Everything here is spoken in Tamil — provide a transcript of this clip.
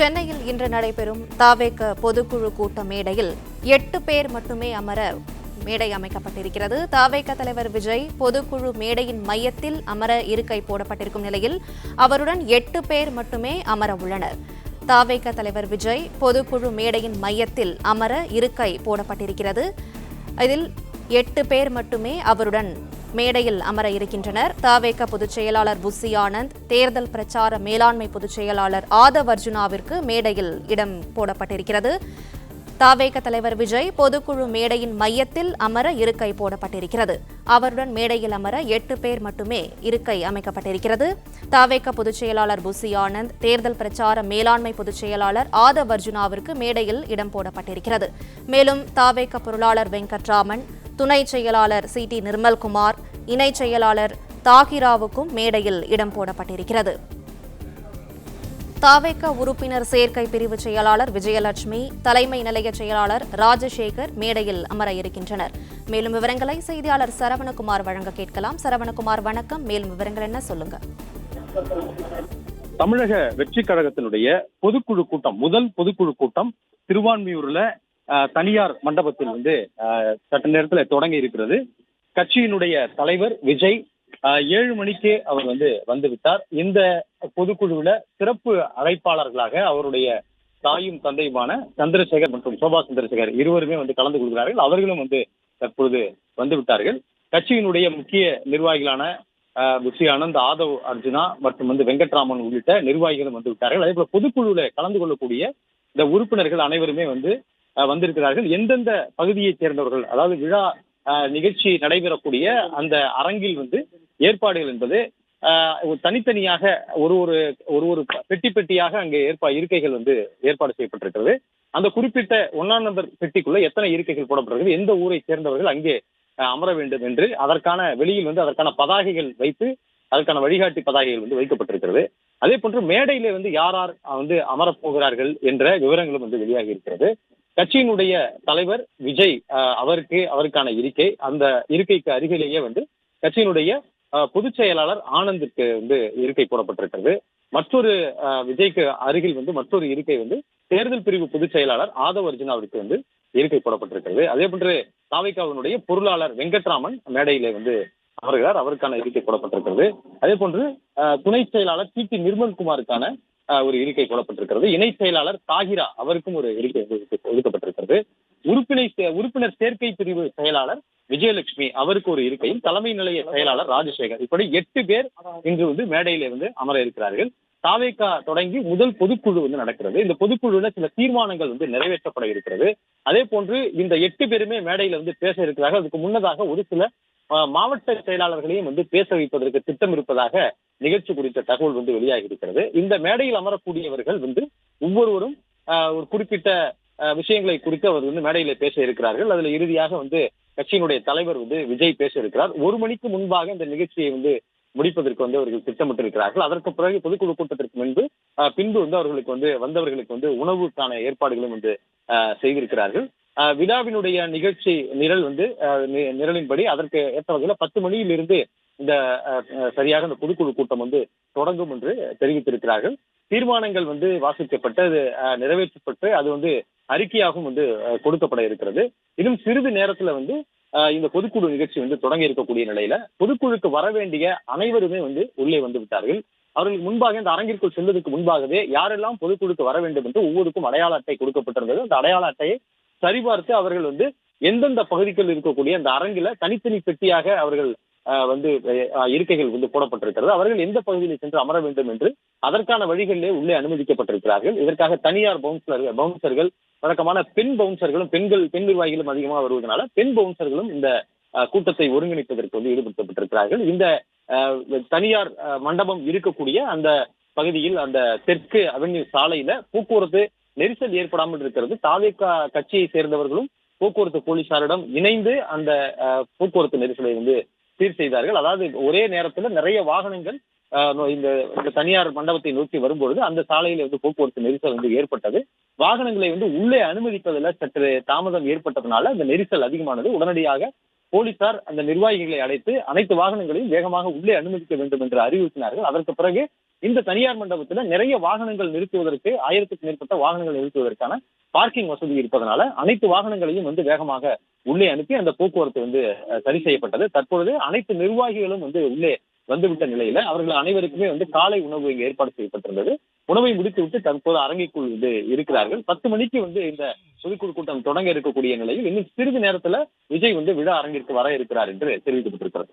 சென்னையில் இன்று நடைபெறும் தாவேக பொதுக்குழு கூட்ட மேடையில் எட்டு பேர் மட்டுமே அமர மேடை அமைக்கப்பட்டிருக்கிறது. தாவேக தலைவர் விஜய் பொதுக்குழு மேடையின் மையத்தில் அமர இருக்கை போடப்பட்டிருக்கும் நிலையில் அவருடன் எட்டு பேர் மட்டுமே அமர உள்ளனர். தாவேக தலைவர் விஜய் பொதுக்குழு மேடையின் மையத்தில் அமர இருக்கை போடப்பட்டிருக்கிறது. இதில் எட்டு பேர் மட்டுமே அவருடன் மேடையில் அமர இருக்கின்றனர். தாவேக பொதுச் செயலாளர் புசி ஆனந்த் தேர்தல் பிரச்சார மேலாண்மை பொதுச் செயலாளர் ஆதவ் அர்ஜுனாவிற்கு மேடையில் இடம் போடப்பட்டிருக்கிறது. தாவேக தலைவர் விஜய் பொதுக்குழு மேடையின் மையத்தில் அமர இருக்கை போடப்பட்டிருக்கிறது. அவருடன் மேடையில் அமர எட்டு பேர் மட்டுமே இருக்கை அமைக்கப்பட்டிருக்கிறது. தாவேக பொதுச் செயலாளர் புசி ஆனந்த் தேர்தல் பிரச்சார மேலாண்மை பொதுச் செயலாளர் ஆதவ் அர்ஜுனாவிற்கு மேடையில் இடம் போடப்பட்டிருக்கிறது. மேலும் தாவேக பொருளாளர் வெங்கட்ராமன் துணை செயலாளர் சி. டி. நிர்மல்குமார் இணை செயலாளர் தாகிராவுக்கும் மேடையில் இடம் போடப்பட்டிருக்கிறது. தாவேக உறுப்பினர் சேர்க்கை பிரிவு செயலாளர் விஜயலட்சுமி தலைமை நிலைய செயலாளர் ராஜசேகர் மேடையில் அமர இருக்கின்றனர். மேலும் விவரங்களை செய்தியாளர் சரவணகுமார் வழங்க கேட்கலாம். சரவணகுமார் வணக்கம். மேலும் விவரங்கள் என்ன சொல்லுங்க? தமிழக வெற்றி கழகத்தினுடைய பொதுக்குழு கூட்டம் முதல் பொதுக்குழு கூட்டம் திருவான்மியூர்ல தனியார் மண்டபத்தில் வந்து சட்ட நேரத்தில் தொடங்கி இருக்கிறது. கட்சியினுடைய தலைவர் விஜய் ஏழு மணிக்கு அவர் வந்து வந்து விட்டார். இந்த பொதுக்குழுவில் சிறப்பு அழைப்பாளர்களாக அவருடைய தாயும் தந்தையுமான சந்திரசேகர் மற்றும் சோபா சந்திரசேகர் இருவருமே வந்து கலந்து கொள்கிறார்கள். அவர்களும் வந்து தற்பொழுது வந்து விட்டார்கள். கட்சியினுடைய முக்கிய நிர்வாகிகளான அஹ், புஷி ஆனந்த் ஆதவ் அர்ஜுனா மற்றும் வந்து வெங்கட்ராமன் உள்ளிட்ட நிர்வாகிகளும் வந்து விட்டார்கள். அதே போல பொதுக்குழுவில் கலந்து கொள்ளக்கூடிய இந்த உறுப்பினர்கள் அனைவருமே வந்து வந்திருக்கிறார்கள். எந்தெந்த பகுதியைச் சேர்ந்தவர்கள் அதாவது விழா அஹ், நிகழ்ச்சி நடைபெறக்கூடிய அந்த அரங்கில் வந்து ஏற்பாடுகள் என்பது ஒரு தனித்தனியாக ஒரு ஒரு ஒரு ஒரு பெட்டி பெட்டியாக அங்கே ஏற்பா இருக்கைகள் வந்து ஏற்பாடு செய்யப்பட்டிருக்கிறது. அந்த குறிப்பிட்ட ஒன்னாம் நம்பர் பெட்டிக்குள்ள எத்தனை இருக்கைகள் போடப்பட்டிருக்கிறது எந்த ஊரை சேர்ந்தவர்கள் அங்கே அமர வேண்டும் என்று அதற்கான வெளியில் வந்து அதற்கான பதாகைகள் வைத்து அதற்கான வழிகாட்டி பதாகைகள் வந்து வைக்கப்பட்டிருக்கிறது. அதே போன்று மேடையில வந்து யார் யார் வந்து அமரப் போகிறார்கள் என்ற விவரங்களும் வந்து வெளியாகி இருக்கிறது. கட்சியினுடைய தலைவர் விஜய் அவருக்கு அவருக்கான இருக்கை அந்த இருக்கைக்கு அருகிலேயே வந்து கட்சியினுடைய பொதுச் செயலாளர் ஆனந்துக்கு வந்து இருக்கை போடப்பட்டிருக்கிறது. மற்றொரு விஜய்க்கு அருகில் வந்து மற்றொரு இருக்கை வந்து தேர்தல் பிரிவு பொதுச் செயலாளர் ஆதவ் அவருக்கு வந்து இருக்கை போடப்பட்டிருக்கிறது. அதே போன்று தாவைக்காவினுடைய பொருளாளர் வெங்கட்ராமன் மேடையிலே வந்து அவர்களார் அவருக்கான இருக்கை போடப்பட்டிருக்கிறது. அதே போன்று துணை செயலாளர் டி டி நிர்மல்குமாருக்கான ஒரு இருக்கை போடப்பட்டிருக்கிறது. இணை செயலாளர் தாகிரா அவருக்கும் ஒரு இருக்கை ஒதுக்கப்பட்டிருக்கிறது. உறுப்பினர் உறுப்பினர் சேர்க்கை பிரிவு செயலாளர் விஜயலட்சுமி அவருக்கு ஒரு இருக்கையும் தலைமை நிலைய செயலாளர் ராஜசேகர். இப்படி எட்டு பேர் இன்று வந்து மேடையில வந்து அமர இருக்கிறார்கள். தாவேக்கா தொடங்கி முதல் பொதுக்குழு வந்து நடக்கிறது. இந்த பொதுக்குழுல சில தீர்மானங்கள் வந்து நிறைவேற்றப்பட இருக்கிறது. அதே போன்று இந்த எட்டு பேருமே மேடையில வந்து பேச இருக்கிறார்கள். அதுக்கு முன்னதாக ஒரு சில மாவட்ட செயலாளர்களையும் வந்து பேச வைப்பதற்கு திட்டம் இருப்பதாக நிகழ்ச்சி குறித்த தகவல் வந்து வெளியாகி இருக்கிறது இந்த மேடையில் அமரக்கூடியவர்கள் வந்து ஒவ்வொருவரும் ஒரு குறிப்பிட்ட விஷயங்களை குறித்து அவர் வந்து மேடையில பேச இருக்கிறார்கள். அதுல இறுதியாக வந்து கட்சியினுடைய தலைவர் வந்து விஜய் பேச இருக்கிறார். ஒரு மணிக்கு முன்பாக இந்த நிகழ்ச்சியை வந்து முடிப்பதற்கு வந்து அவர்கள் திட்டமிட்டிருக்கிறார்கள். அதற்கு பிறகு பொதுக்குழு கூட்டத்திற்கு முன்பு பின்பு வந்து அவர்களுக்கு வந்து வந்தவர்களுக்கு வந்து உணவுக்கான ஏற்பாடுகளும் வந்து செய்திருக்கிறார்கள். விழாவினுடைய நிகழ்ச்சி நிரல் வந்து நிரலின்படி அதற்கு ஏற்ற வகையில் பத்து மணியிலிருந்து இந்த சரியாக இந்த பொதுக்குழு கூட்டம் வந்து தொடங்கும் என்று தெரிவித்திருக்கிறார்கள். தீர்மானங்கள் வந்து வாசிக்கப்பட்டு அது நிறைவேற்றப்பட்டு அது வந்து அறிக்கையாகவும் வந்து கொடுக்கப்பட இருக்கிறது. இன்னும் சிறிது நேரத்துல வந்து இந்த பொதுக்குழு நிகழ்ச்சி வந்து தொடங்கி இருக்கக்கூடிய நிலையில பொதுக்குழுக்கு வர வேண்டிய அனைவருமே வந்து உள்ளே வந்து விட்டார்கள். அவர்களுக்கு முன்பாக இந்த அரங்கிற்குள் செல்வதற்கு முன்பாகவே யாரெல்லாம் பொதுக்குழுக்கு வர வேண்டும் என்று ஒவ்வொருக்கும் அடையாள அட்டை கொடுக்கப்பட்டிருந்தது அந்த அடையாள அட்டையை சரிபார்த்து அவர்கள் வந்து எந்தெந்த பகுதிகளில் இருக்கக்கூடிய அந்த அரங்கில தனித்தனி பெட்டியாக அவர்கள் வந்து இருக்கைகள் வந்து போடப்பட்டிருக்கிறது. அவர்கள் எந்த பகுதியில் சென்று அமர வேண்டும் என்று அதற்கான வழிகளிலே உள்ளே அனுமதிக்கப்பட்டிருக்கிறார்கள். இதற்காக தனியார் பவுன்சர்கள் பவுன்சர்கள் வழக்கமான பெண் பவுன்சர்களும் பெண்கள் பெண் நிர்வாகிகளும் அதிகமாக வருவதனால பெண் பவுன்சர்களும் இந்த கூட்டத்தை ஒருங்கிணைப்பதற்கு வந்து ஈடுபடுத்தப்பட்டிருக்கிறார்கள். இந்த அஹ், தனியார் அஹ், மண்டபம் இருக்கக்கூடிய அந்த பகுதியில் அந்த தெற்கு அவென்யூ சாலையில போக்குவரத்து நெரிசல் ஏற்படாமல் இருக்கிறது. தாவேக்கா கட்சியை சேர்ந்தவர்களும் போக்குவரத்து போலீசாரிடம் இணைந்து அந்த போக்குவரத்து நெரிசலை வந்து சீர் செய்தார்கள். அதாவது ஒரே நேரத்துல நிறைய வாகனங்கள் இந்த இந்த தனியார் மண்டபத்தை நோக்கி வரும்பொழுது அந்த சாலையில வந்து போக்குவரத்து நெரிசல் வந்து ஏற்பட்டது. வாகனங்களை வந்து உள்ளே அனுமதிப்பதில் சற்று தாமதம் ஏற்பட்டதுனால அந்த நெரிசல் அதிகமானது. உடனடியாக போலீசார் அந்த நிர்வாகிகளை அழைத்து அனைத்து வாகனங்களையும் வேகமாக உள்ளே அனுமதிக்க வேண்டும் என்று அறிவுறுத்தினார்கள். அதற்கு பிறகு இந்த தனியார் மண்டபத்துல நிறைய வாகனங்கள் நிறுத்துவதற்கு ஆயிரத்துக்கு மேற்பட்ட வாகனங்கள் நிறுத்துவதற்கான பார்க்கிங் வசதி இருப்பதனால அனைத்து வாகனங்களையும் வந்து வேகமாக உள்ளே அனுப்பி அந்த போக்குவரத்து வந்து சரி செய்யப்பட்டது. தற்பொழுது அனைத்து நிர்வாகிகளும் வந்து உள்ளே வந்துவிட்ட நிலையில அவர்கள் அனைவருக்குமே வந்து காலை உணவு இங்கு ஏற்பாடு செய்யப்பட்டிருந்தது. உணவை முடித்துவிட்டு தற்போது அரங்கைக்குள் இது இருக்கிறார்கள். பத்து மணிக்கு வந்து இந்த பொதுக்குழு கூட்டம் தொடங்க இருக்கக்கூடிய நிலையில் இன்னும் சிறிது நேரத்துல விஜய் வந்து விழா அரங்கிற்கு வர இருக்கிறார் என்று தெரிவிக்கப்பட்டிருக்கிறது.